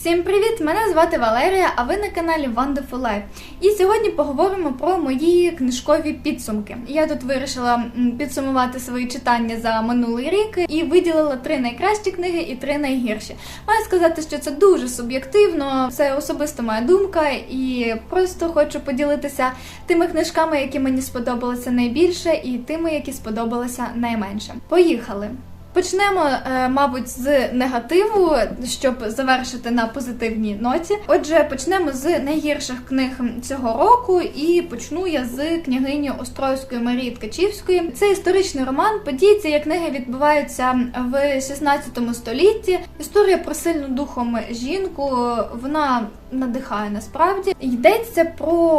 Всім привіт! Мене звати Валерія, а ви на каналі Wonderful Life. І сьогодні поговоримо про мої книжкові підсумки. Я тут вирішила підсумувати свої читання за минулий рік і виділила три найкращі книги і три найгірші. Маю сказати, що це дуже суб'єктивно, це особисто моя думка, і просто хочу поділитися тими книжками, які мені сподобалися найбільше, і тими, які сподобалися найменше. Поїхали! Почнемо, е, мабуть, з негативу, щоб завершити на позитивній ноті. Отже, почнемо з найгірших книг цього року, і почну я з княгині Острозької Марії Ткачівської. Це історичний роман. Події цієї книги відбуваються в 16 столітті. Історія про сильну духом жінку. Вона надихає насправді. Йдеться про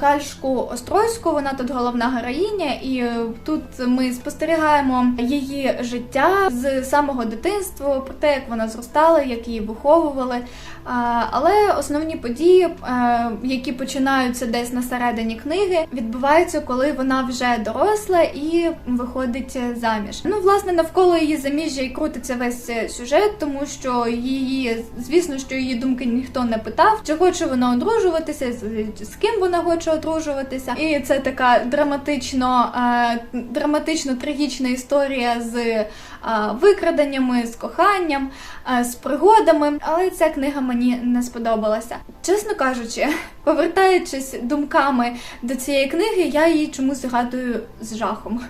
Гальшку Острозьку. Вона тут головна героїня, і тут ми спостерігаємо її життя з самого дитинства, про те, як вона зростала, як її виховували. Але основні події, е, які починаються десь на середині книги, відбуваються, коли вона вже доросла і виходить заміж. Ну, власне, навколо її заміжжя і крутиться весь сюжет, тому що її, звісно, що її думки ніхто не питав, чи хоче вона одружуватися, з, ким вона хоче одружуватися. І це така драматично, е, драматично трагічна історія з викраденнями, з коханням, з пригодами. Але ця книга мені не сподобалася. Чесно кажучи, повертаючись думками до цієї книги, я її чомусь згадую з жахом.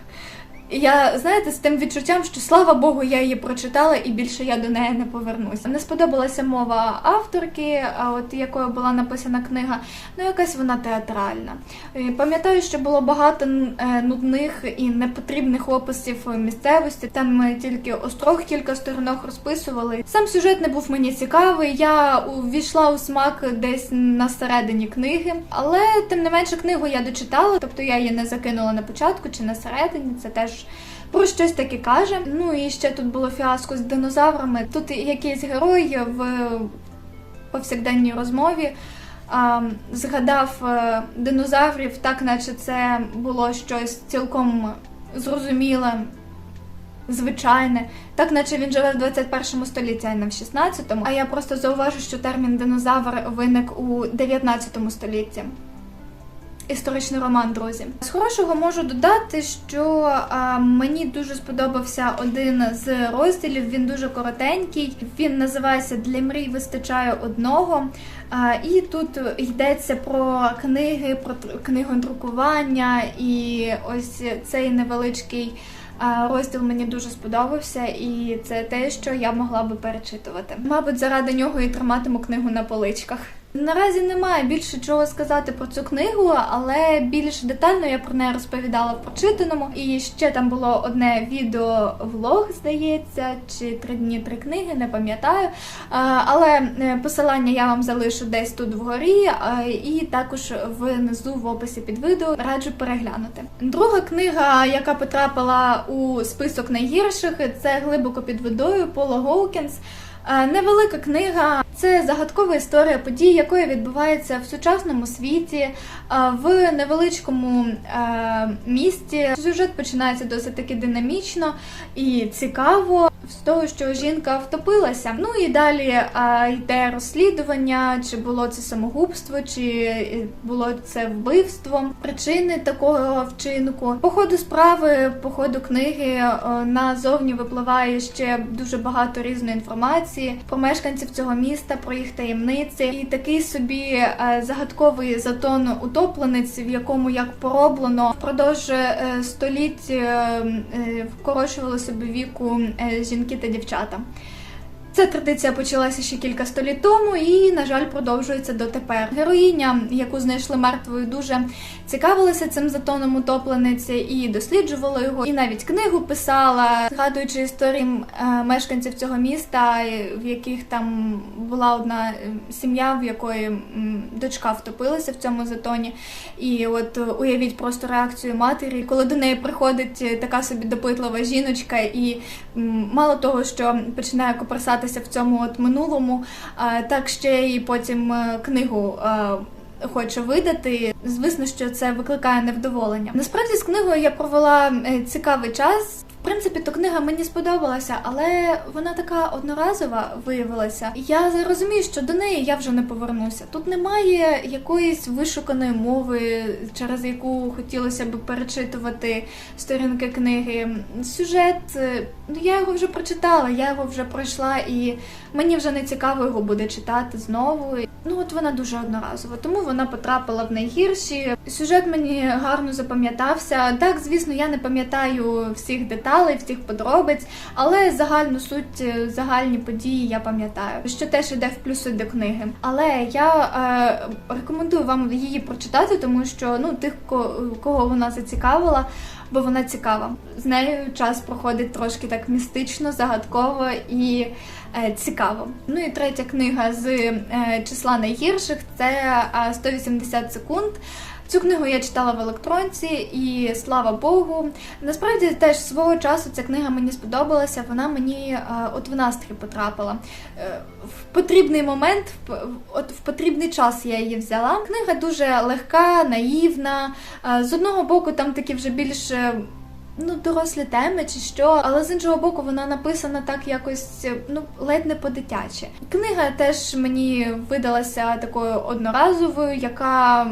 Я знаєте, з тим відчуттям, що слава Богу, я її прочитала і більше я до неї не повернуся. Не сподобалася мова авторки, от якою була написана книга, ну якась вона театральна. Пам'ятаю, що було багато е, нудних і непотрібних описів місцевості. Там е, тільки острог кілька сторінок розписували. Сам сюжет не був мені цікавий. Я увійшла у смак десь на середині книги, але тим не менше книгу я дочитала, тобто я її не закинула на початку чи на середині. Це теж про щось таке каже. Ну і ще тут було фіаско з динозаврами. Тут якийсь герой в повсякденній розмові. Згадав е, динозаврів, так наче це було щось цілком зрозуміле, звичайне, так наче він живе в 21 столітті, а не в 16-му. А я просто зауважу, що термін динозавр виник у 19 столітті. Історичний роман, друзі. З хорошого можу додати, що мені дуже сподобався один з розділів. Він дуже коротенький. Він називається Для мрій вистачає одного. І тут йдеться про книги, про книгодрукування, і ось цей невеличкий. Розділ мені дуже сподобався, і це те, що я могла би перечитувати. Мабуть, заради нього і триматиму книгу на поличках. Наразі немає більше чого сказати про цю книгу, але більш детально я про неї розповідала в прочитаному. І ще там було одне відео-влог, здається, чи три дні три книги, не пам'ятаю. Але е, посилання я вам залишу десь тут вгорі, і також внизу в описі під відео раджу переглянути. Друга книга, яка потрапила у список найгірших, це глибоко під водою Пола Гоукінс. Е, Невелика книга це загадкова історія подій, якої відбувається в сучасному світі, е, в невеличкому е, місті. Сюжет починається досить таки динамічно і цікаво. З того, що жінка втопилася. Ну і далі а, йде розслідування, чи було це самогубство, чи е, було це вбивство, причини такого вчинку. По ходу справи, по ходу книги назовні випливає ще дуже багато різної інформації про мешканців цього міста, про їх таємниці, і такий собі е, загадковий затон утопленець, в якому як пороблено впродовж е, століть е, вкорочували собі віку жінки та дівчата. Ця традиція почалася ще кілька століть тому і, на жаль, продовжується дотепер. Героїня, яку знайшли мертвою, дуже цікавилася цим затоном утоплениці і досліджувала його, і навіть книгу писала, згадуючи історії е, мешканців цього міста, в яких там була одна е, сім'я, в якої дочка втопилася в цьому затоні. І от уявіть просто реакцію матері, коли до неї приходить е, така собі допитлива жіночка, і мало того, що починає коперсатися в цьому от минулому, так ще і потім е, книгу. е, Хоче видати, звісно, що це викликає невдоволення. Насправді з книгою я провела е, цікавий час. Принципі, то книга мені сподобалася, але вона така одноразова виявилася. Я розумію, що до неї я вже не повернуся. Тут немає якоїсь вишуканої мови, через яку хотілося б перечитувати сторінки книги. Сюжет, е, ну я його вже прочитала, я його вже пройшла, і мені вже не цікаво його буде читати знову. Ну от вона дуже одноразова, тому вона потрапила в найгірші. Сюжет мені гарно запам'ятався. Так, звісно, я не пам'ятаю всіх деталей, всіх подробиць, але загальну суть, е, загальні події я пам'ятаю, що теж йде в плюси до книги. Але я е, рекомендую вам її прочитати, тому що ну тих, кого вона зацікавила. Бо вона цікава. З нею час проходить трошки так містично, загадково і е, цікаво. Ну і третя книга з е, числа найгірших це е, 180 секунд. Цю книгу я читала в електронці, і слава Богу. Насправді теж свого часу ця книга мені сподобалася. Вона мені е, от в настрій потрапила. Е, В потрібний момент, от в потрібний час я її взяла. Книга дуже легка, наївна. Е, З одного боку, там такі вже більш. Ну, дорослі теми чи що, але з іншого боку, вона написана так якось ну ледь не по-дитячі. Книга теж мені видалася такою одноразовою, яка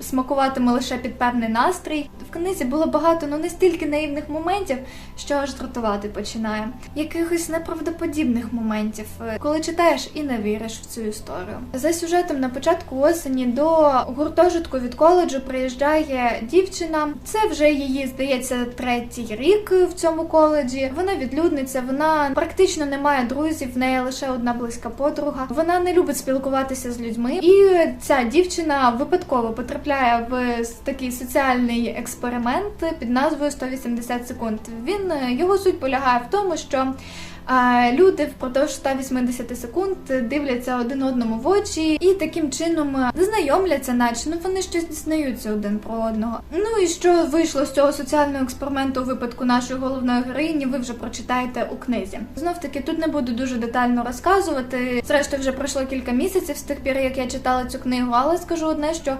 смакуватиме лише під певний настрій. Книзі було багато ну не стільки наївних моментів, що аж дратувати починає. Якихось неправдоподібних моментів, е, коли читаєш і не віриш в цю історію. За сюжетом на початку осені до гуртожитку від коледжу приїжджає дівчина. Це вже її здається третій рік в цьому коледжі. Вона відлюдниця, вона практично не має друзів, в неї лише одна близька подруга. Вона не любить спілкуватися з людьми, і ця дівчина випадково потрапляє в такий соціальний експеримент під назвою 180 секунд. Він е, його суть полягає в тому, що люди впродовж 180 секунд дивляться один одному в очі і таким чином е, знайомляться, наче ну вони щось дізнаються один про одного. Ну і що вийшло з цього соціального експерименту у випадку нашої головної героїні, ви вже прочитаєте у книзі. Знов таки тут не буду дуже детально розказувати. Зрештою, вже пройшло кілька місяців з тих пір, як я читала цю книгу, але скажу одне, що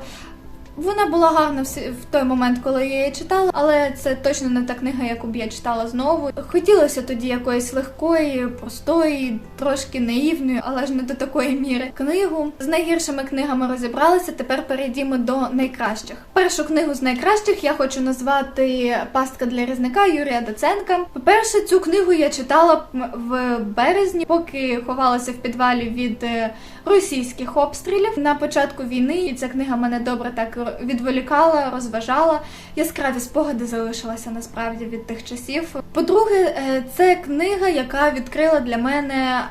вона була гарна в той момент, коли я її читала, але це точно не та книга, яку б я читала знову. Хотілося тоді якоїсь легкої, простої, трошки наївної, але ж не до такої міри. Книгу з найгіршими книгами розібралися. Тепер перейдімо до найкращих. Першу книгу з найкращих я хочу назвати Пастка для різника Юрія Доценка. По-перше, цю книгу я читала в березні, поки ховалася в підвалі від е, російських обстрілів на початку війни. І ця книга мене добре так відволікала, розважала. Яскраві спогади залишилися насправді від тих часів. По-друге, е, це книга, яка відкрила для мене.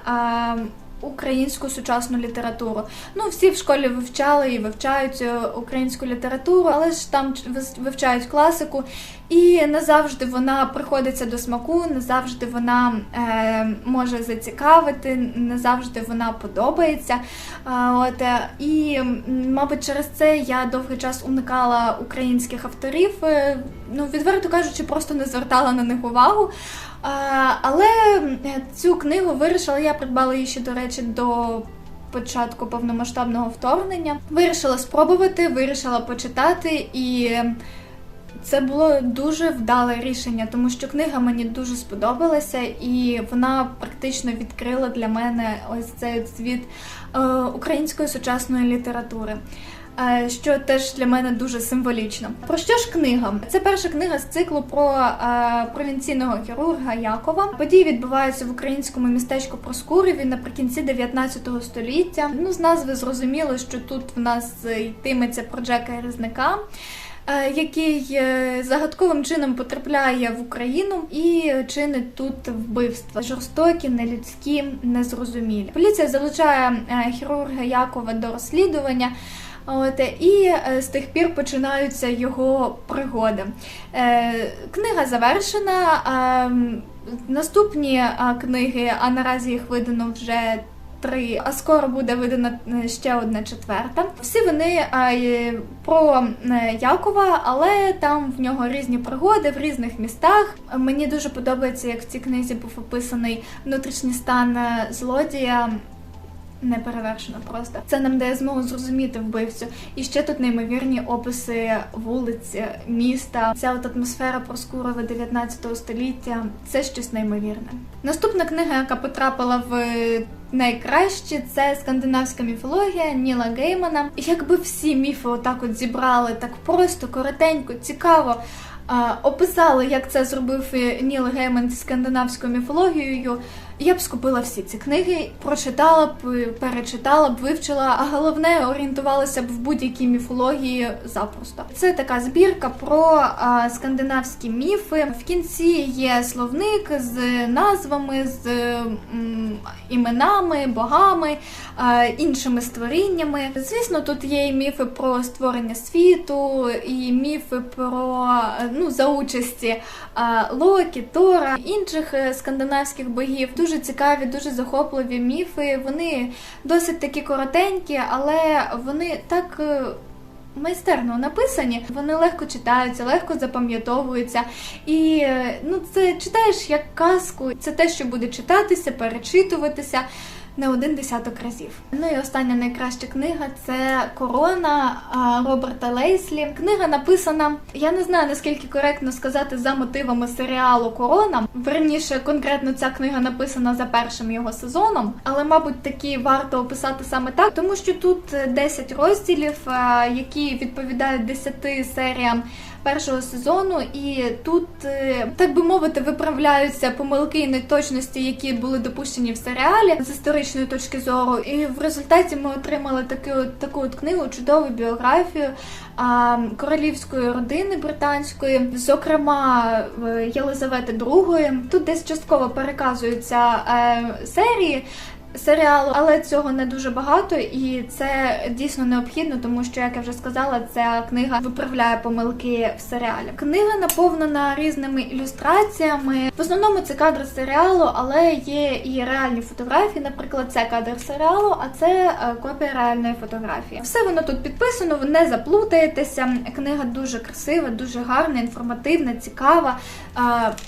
Українську сучасну літературу. Ну, всі в школі вивчали і вивчають е, українську літературу, але ж там вивчають класику, і не завжди вона приходиться до смаку, не завжди вона е, може зацікавити, не завжди вона подобається. А, от, е, і, мабуть, через це я довгий час уникала українських авторів. е, Ну, відверто кажучи, просто не звертала на них увагу. А, але е, цю книгу вирішила, я придбала її ще, до речі, до початку повномасштабного вторгнення. Вирішила спробувати, вирішила почитати і. Це було дуже вдале рішення, тому що книга мені дуже сподобалася, і вона практично відкрила для мене ось цей світ е, української сучасної літератури. е, Що теж для мене дуже символічно. Про що ж книга? Це перша книга з циклу про е, провінційного хірурга Якова. Події відбуваються в українському містечку Проскуреві наприкінці 19 століття. Ну, з назви зрозуміло, що тут в нас йтиметься про Джека Різника який е, загадковим чином потрапляє в Україну і чинить тут вбивства жорстокі, нелюдські, незрозумілі. Поліція залучає е, хірурга Якова до розслідування. От і е, з тих пір починаються його пригоди. Е, книга завершена. Наступні книги, а наразі їх видано вже три, а скоро буде видана е, ще одна четверта. Всі вони е, про е, Якова, але там в нього різні пригоди в різних містах. Мені дуже подобається, як в цій книзі був описаний внутрішній стан злодія. не перевершено просто. Це нам дає змогу зрозуміти вбивцю. І ще тут неймовірні описи вулиць, міста. Ця от атмосфера проскурова 19 століття. Це щось неймовірне. Наступна книга, яка потрапила в найкраще, це скандинавська міфологія Ніла Геймана. Якби всі міфи отак от зібрали так просто, коротенько, цікаво. Описали, як це зробив Ніл Гейман зі скандинавською міфологією. Я б скупила всі ці книги, прочитала б, перечитала б, вивчила, а головне орієнтувалася б в будь-якій міфології запросто. Це така збірка про а, скандинавські міфи. В кінці є словник з назвами, з м, іменами, богами, а, іншими створіннями. Звісно, тут є і міфи про створення світу, і міфи про ну за участі а, Локі, Тора, інших е, скандинавських богів. Дуже цікаві, дуже захопливі міфи. Вони досить такі коротенькі, але вони так. е, Майстерно написані, вони легко читаються, легко запам'ятовуються. І е, ну, це читаєш як казку. Це те, що буде читатися, перечитуватися не один десяток разів. Ну і остання найкраща книга це Корона Роберта Лейслі. Книга написана. Я не знаю наскільки коректно сказати за мотивами серіалу Корона. Верніше, конкретно ця книга написана за першим його сезоном, але, мабуть, такі варто описати саме так, тому що тут е, 10 розділів, які відповідають 10 серіям першого сезону, і тут, е, так би мовити, виправляються помилки і неточності, які були допущені в серіалі з історичної точки зору. І в результаті ми отримали таку, таку от книгу, чудову біографію королівської родини британської, зокрема е, Єлизавети II. Тут десь частково переказуються е, серії серіалу, але цього не дуже багато, і це дійсно необхідно, тому що, як я вже сказала, ця книга виправляє помилки в серіалі. Книга наповнена різними ілюстраціями. В основному це кадри серіалу, але є і реальні фотографії. Наприклад, це кадр серіалу, а це е, копія реальної фотографії. Все воно тут підписано, ви не заплутаєтеся. Книга дуже красива, дуже гарна, інформативна, цікава, е,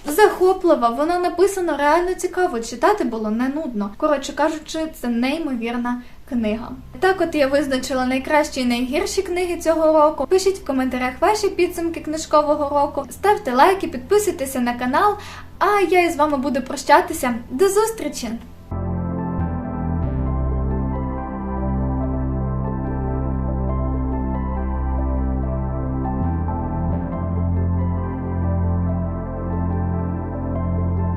захоплива. Вона написана реально цікаво. Читати було не нудно. Коротше кажучи, це неймовірна книга. Так, от я визначила найкращі і найгірші книги цього року. Пишіть в коментарях ваші підсумки книжкового року, ставте лайки, підписуйтеся на канал. А я із вами буду прощатися. До зустрічі!